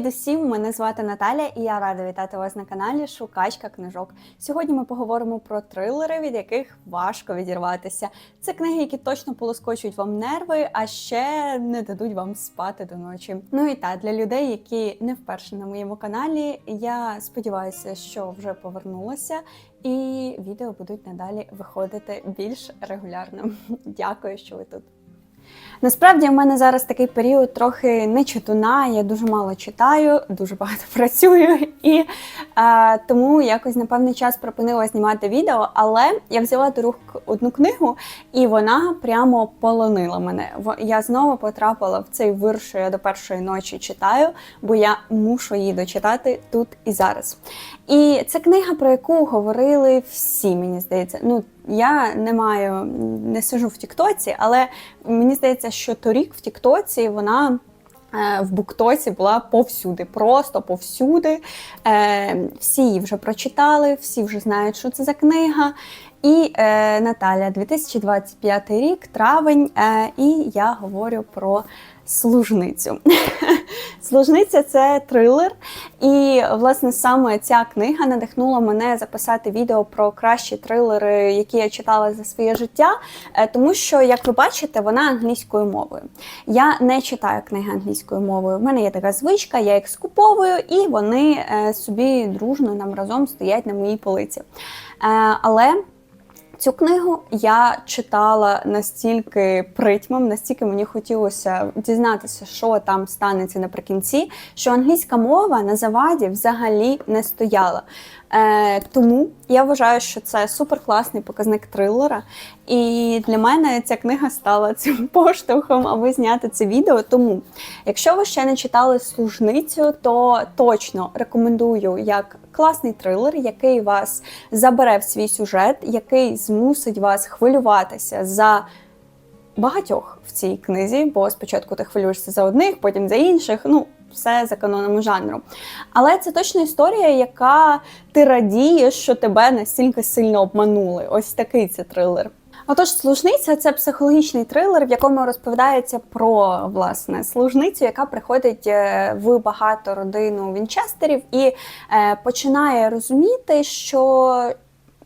Привіт усім! Мене звати Наталя, і я рада вітати вас на каналі Шукачка книжок. Сьогодні ми поговоримо про трилери, від яких важко відірватися. Це книги, які точно полоскочують вам нерви, а ще не дадуть вам спати до ночі. Ну і так, для людей, які не вперше на моєму каналі, я сподіваюся, що вже повернулася, і відео будуть надалі виходити більш регулярно. Дякую, що ви тут. Насправді в мене зараз такий період трохи не читуна, я дуже мало читаю, дуже багато працюю, і е, тому якось на певний час припинила знімати відео. Але я взяла до рук одну книгу, і вона прямо полонила мене. Я знову потрапила в цей вир, що я до першої ночі читаю, бо я мушу її дочитати тут і зараз. І це книга, про яку говорили всі, мені здається. Ну, я не маю, не сижу в Тіктоці, але мені здається, що торік в Тіктоці вона. е, В Буктоці була повсюди, просто повсюди. Е, всі її вже прочитали, всі вже знають, що це за книга. І е, Наталя, 2025 рік, травень, і я говорю про служницю. Служниця це трилер. І, власне, саме ця книга надихнула мене записати відео про кращі трилери, які я читала за своє життя. Е, Тому що, як ви бачите, вона англійською мовою. Я не читаю книги англійською мовою. У мене є така звичка, я їх скуповую, і вони е, собі дружно нам разом стоять на моїй полиці. Е, Але Цю книгу я читала настільки притьмом, настільки мені хотілося дізнатися, що там станеться наприкінці, що англійська мова на заваді взагалі не стояла. Е, тому я вважаю, що це суперкласний показник трилера. І для мене ця книга стала цим поштовхом, аби зняти це відео. Тому, якщо ви ще не читали служницю, то точно рекомендую як класний трилер, який вас забере в свій сюжет, який змусить вас хвилюватися за багатьох в цій книзі, бо спочатку ти хвилюєшся за одних, потім за інших. Ну, все за канонами жанру. Але це точно історія, яка ти радієш, що тебе настільки сильно обманули. Ось такий це трилер. Отож, служниця це психологічний трилер, в якому розповідається про власне служницю, яка приходить е, в багато родину Вінчестерів і е, починає розуміти, що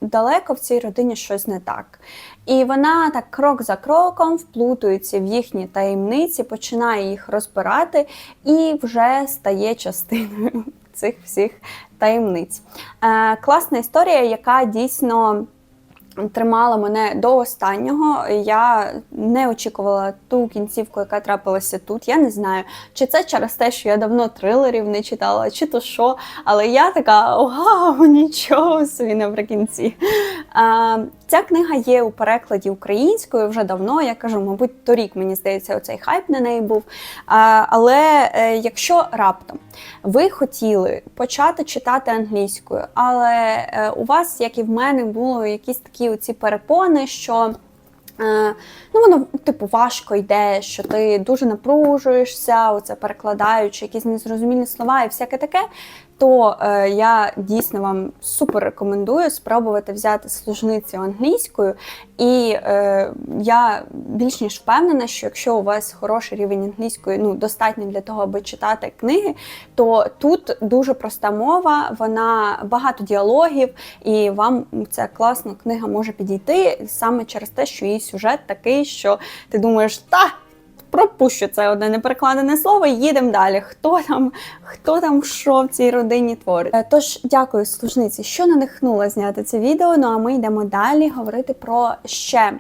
далеко в цій родині щось не так. І вона так крок за кроком вплутується в їхні таємниці, починає їх розбирати і вже стає частиною цих всіх таємниць. Е, класна історія, яка дійсно. Тримала мене до останнього. Я не очікувала ту кінцівку, яка трапилася тут. Я не знаю, чи це через те, що я давно трилерів не читала, чи то що. Але я така вау, нічого собі наприкінці. А, ця книга є у перекладі українською вже давно. Я кажу, мабуть, торік мені здається, оцей хайп на неї був. Але е, якщо раптом ви хотіли почати читати англійською, але е, у вас, як і в мене, було якісь такі оці перепони, що. Е, Ну, воно, типу, важко йде, що ти дуже напружуєшся, оце перекладаючи якісь незрозумілі слова і всяке таке. То е, я дійсно вам супер рекомендую спробувати взяти служницю англійською. І е, я більш ніж впевнена, що якщо у вас хороший рівень англійської, ну достатньо для того, аби читати книги, то тут дуже проста мова, вона багато діалогів, і вам ця класна книга може підійти саме через те, що її сюжет такий, що ти думаєш, та. Пропущу це одне неперекладене слово, їдемо далі. Хто там, хто там що в цій родині творить? Е, Тож дякую служниці, що надихнула зняти це відео. Ну а ми йдемо далі говорити про ще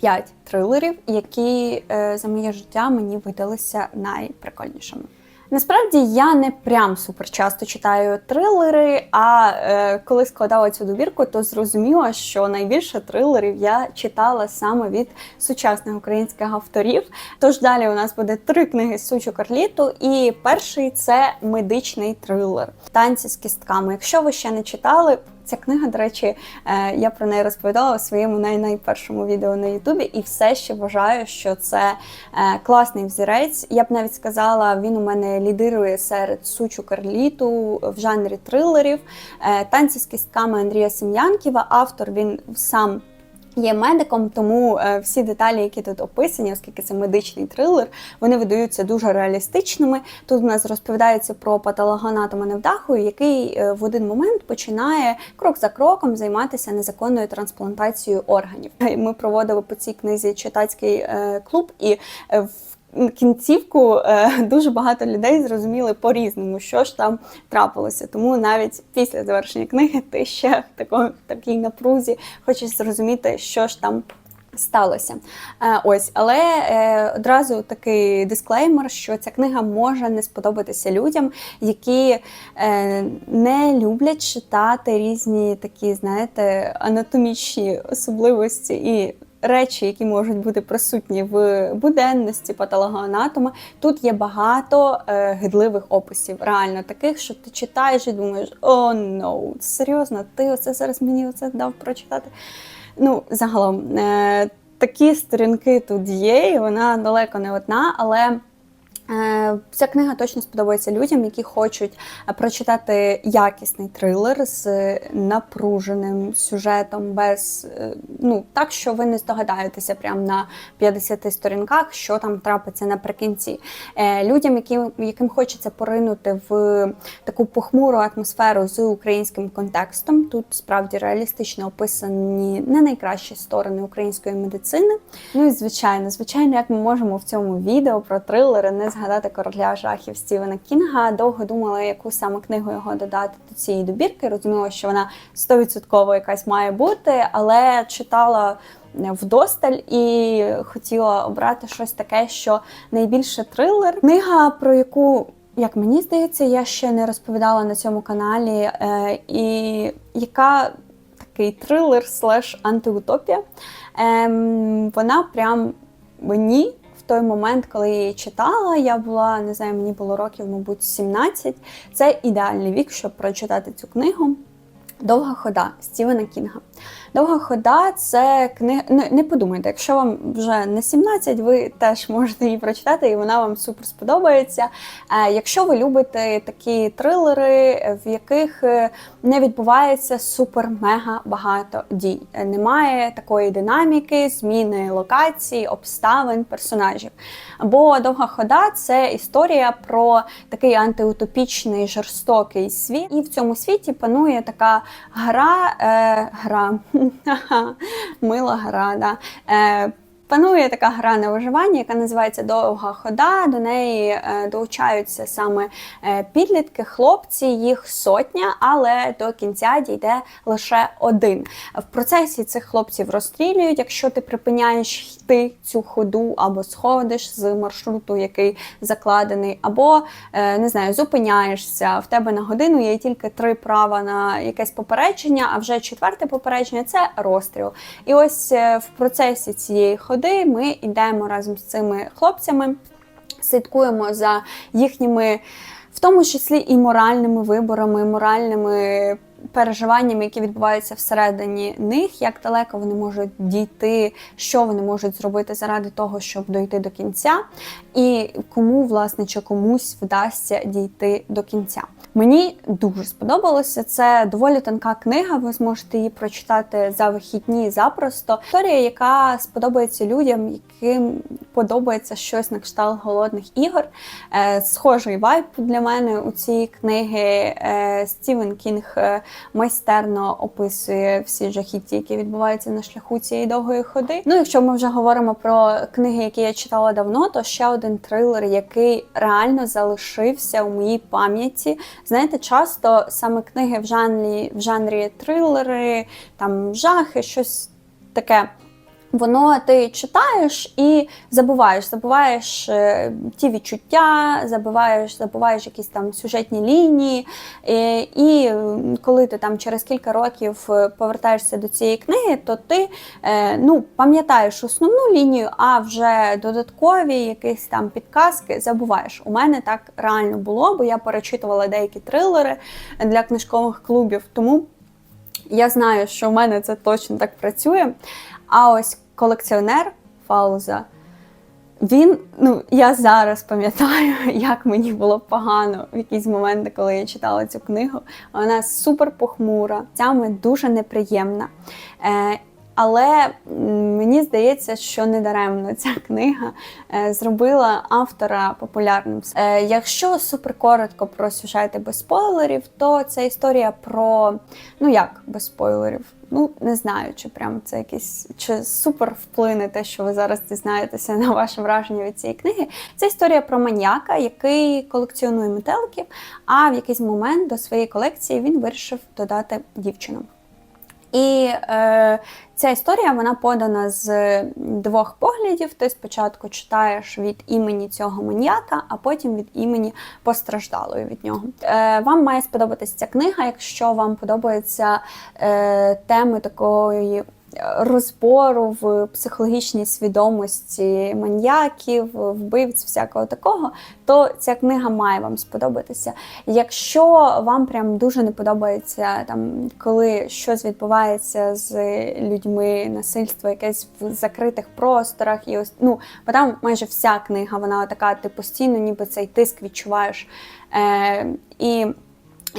п'ять трилерів, які е, за моє життя мені видалися найприкольнішими. Насправді я не прям супер часто читаю трилери, а е, коли складала цю добірку, то зрозуміла, що найбільше трилерів я читала саме від сучасних українських авторів. Тож далі у нас буде три книги Сучу Карліту, і перший це медичний трилер танці з кістками. Якщо ви ще не читали, Ця книга, до речі, е, я про неї розповідала у своєму най- найпершому відео на Ютубі, і все ще вважаю, що це е, класний взірець. Я б навіть сказала, він у мене лідирує серед сучу карліту в жанрі трилерів. Е, Танці з кістками Андрія Сем'янківа. Автор він сам є медиком, тому е, всі деталі, які тут описані, оскільки це медичний трилер, вони видаються дуже реалістичними. Тут у нас розповідається про патологоанатома невдаху, який е, в один момент починає крок за кроком займатися незаконною трансплантацією органів. Ми проводили по цій книзі читацький е, клуб і в Кінцівку е, дуже багато людей зрозуміли по-різному, що ж там трапилося. Тому навіть після завершення книги ти ще в тако- такій напрузі хочеш зрозуміти, що ж там сталося. Е, ось, але е, одразу такий дисклеймер, що ця книга може не сподобатися людям, які не люблять читати різні такі, знаєте, анатомічні особливості і. Речі, які можуть бути присутні в буденності патологоанатома, тут є багато е, гидливих описів, реально таких, що ти читаєш і думаєш, о, ну, серйозно, ти оце зараз мені оце дав прочитати. Ну, загалом, е, такі сторінки тут є, і вона далеко не одна, але. Е, Ця книга точно сподобається людям, які хочуть е, прочитати якісний трилер з напруженим сюжетом, без е, ну так, що ви не здогадаєтеся прямо на 50 сторінках, що там трапиться наприкінці. Е, Людям, яким, яким хочеться поринути в таку похмуру атмосферу з українським контекстом. Тут справді реалістично описані не найкращі сторони української медицини. Ну і звичайно, звичайно, як ми можемо в цьому відео про трилери не згадати короля жахів Стівена Кінга. Довго думала, яку саме книгу його додати до цієї добірки. Розуміла, що вона 100% якась має бути, але читала. Вдосталь і хотіла обрати щось таке, що найбільше трилер. Книга, про яку, як мені здається, я ще не розповідала на цьому каналі, е, і яка такий трилер слеш антиутопія. Ем, вона прям мені той момент, коли я її читала, я була, не знаю, мені було років, мабуть, 17. Це ідеальний вік, щоб прочитати цю книгу. Довга хода Стівена Кінга. Довга хода це книга. Не, не подумайте, якщо вам вже не 17, ви теж можете її прочитати, і вона вам супер сподобається. Е, якщо ви любите такі трилери, в яких е, не відбувається супер-мега багато дій, Е, немає такої динаміки, зміни локацій, обставин, персонажів. Бо довга хода це історія про такий антиутопічний жорстокий світ, і в цьому світі панує така гра, е, гра, мила гра. Да. Е, Панує така гра на виживання, яка називається Довга хода. До неї е, долучаються саме е, підлітки, хлопці, їх сотня, але до кінця дійде лише один. В процесі цих хлопців розстрілюють, якщо ти припиняєш йти цю ходу, або сходиш з маршруту, який закладений, або е, не знаю, зупиняєшся. В тебе на годину є тільки три права на якесь попередження, а вже четверте попередження це розстріл. І ось в процесі цієї ходи ми йдемо разом з цими хлопцями, слідкуємо за їхніми, в тому числі і моральними виборами, моральними. Переживаннями, які відбуваються всередині них, як далеко вони можуть дійти, що вони можуть зробити заради того, щоб дойти до кінця, і кому, власне, чи комусь вдасться дійти до кінця. Мені дуже сподобалося. Це доволі тонка книга. Ви зможете її прочитати за вихідні запросто. Історія, яка сподобається людям, яким подобається щось на кшталт голодних ігор. Е, Схожий вайб для мене у цій книги. Е, Стівен Кінг е, майстерно описує всі жахіття, які відбуваються на шляху цієї довгої ходи. Ну, якщо ми вже говоримо про книги, які я читала давно, то ще один трилер, який реально залишився у моїй пам'яті. Знаєте, часто саме книги в жанрі, в жанрі трилери, там жахи, щось таке. Воно ти читаєш і забуваєш, забуваєш е, ті відчуття, забуваєш, забуваєш якісь там сюжетні лінії. І коли ти там через кілька років е, повертаєшся до цієї книги, то ти е, ну, пам'ятаєш основну лінію, а вже додаткові якісь там підказки забуваєш. У мене так реально було, бо я перечитувала деякі трилери для книжкових клубів. Тому я знаю, що в мене це точно так працює. А ось колекціонер Фауза, він, ну я зараз пам'ятаю, як мені було погано в якісь моменти, коли я читала цю книгу. Вона супер похмура, цями дуже неприємна. Е, Але мені здається, що недаремно ця книга е, зробила автора популярним. Е, Якщо супер коротко про сюжети без спойлерів, то це історія про ну як без спойлерів. Ну, не знаю, чи прям це якийсь чи супер вплине те, що ви зараз дізнаєтеся на ваше враження від цієї книги. Це історія про маньяка, який колекціонує метеликів, а в якийсь момент до своєї колекції він вирішив додати дівчину. І е, ця історія вона подана з двох поглядів. Ти спочатку читаєш від імені цього маніяка, а потім від імені постраждалої від нього. Е, вам має сподобатися ця книга, якщо вам подобаються е, теми такої. Розбору в психологічній свідомості маньяків, вбивць, всякого такого, то ця книга має вам сподобатися. Якщо вам прям дуже не подобається, там коли щось відбувається з людьми, насильство якесь в закритих просторах, і ось ну бо там майже вся книга, вона така, ти постійно, ніби цей тиск відчуваєш. Е, І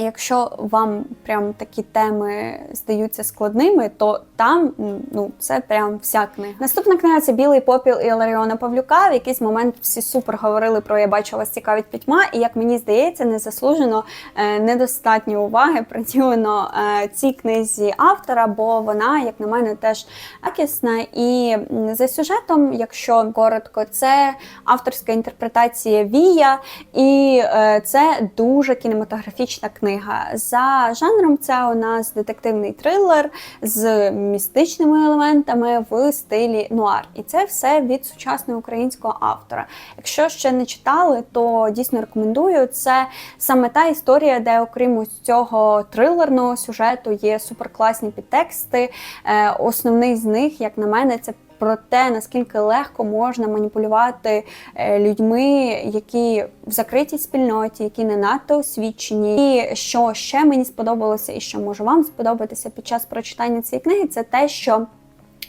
Якщо вам прям такі теми здаються складними, то там ну це прям вся книга. Наступна книга це Білий попіл і Ларіона Павлюка. В якийсь момент всі супер говорили про я бачу вас цікавить пітьма, і як мені здається, незаслужено е, недостатньо уваги приділено е, цій книзі автора, бо вона, як на мене, теж якісна. І за сюжетом, якщо коротко, це авторська інтерпретація Вія, і е, це дуже кінематографічна книга. За жанром, це у нас детективний трилер з містичними елементами в стилі нуар. І це все від сучасного українського автора. Якщо ще не читали, то дійсно рекомендую. Це саме та історія, де, окрім ось цього трилерного сюжету, є суперкласні підтексти. Е, Основний з них, як на мене, це про те, наскільки легко можна маніпулювати е, людьми, які в закритій спільноті, які не надто освічені. І що ще мені сподобалося, і що може вам сподобатися під час прочитання цієї книги, це те, що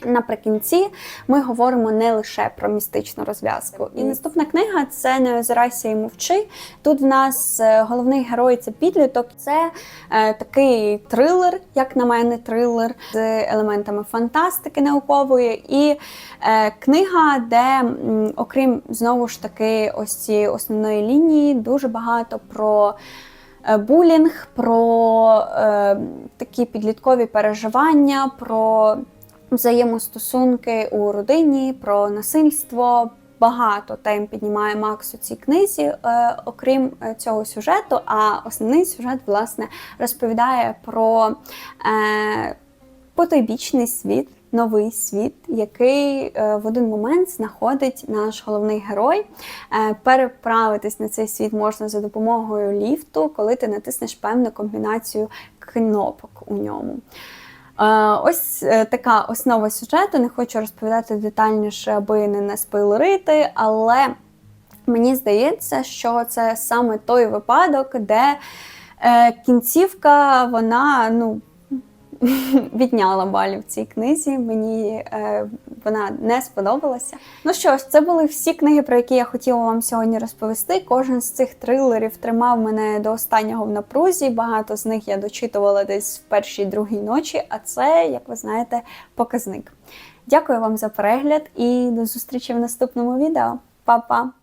Наприкінці ми говоримо не лише про містичну розв'язку. І наступна книга це Не озирайся і мовчи. Тут в нас е, головний герой це підліток. Це е, такий трилер, як на мене, трилер з елементами фантастики наукової. І е, книга, де, окрім знову ж таки, ось цієї основної лінії, дуже багато про. е, Булінг, про е, такі підліткові переживання, про взаємостосунки у родині, про насильство. Багато тем піднімає Макс у цій книзі, е, окрім е, цього сюжету. А основний сюжет, власне, розповідає про е, потойбічний світ, новий світ, який в один момент знаходить наш головний герой. Переправитись на цей світ можна за допомогою ліфту, коли ти натиснеш певну комбінацію кнопок у ньому. Е, Ось е, така основа сюжету. Не хочу розповідати детальніше, аби не наспойлерити, але мені здається, що це саме той випадок, де е, кінцівка вона ну. Відняла балів в цій книзі, мені е, вона не сподобалася. Ну що ж, це були всі книги, про які я хотіла вам сьогодні розповісти. Кожен з цих трилерів тримав мене до останнього в напрузі. Багато з них я дочитувала десь в першій другій ночі, а це, як ви знаєте, показник. Дякую вам за перегляд і до зустрічі в наступному відео. Па-па!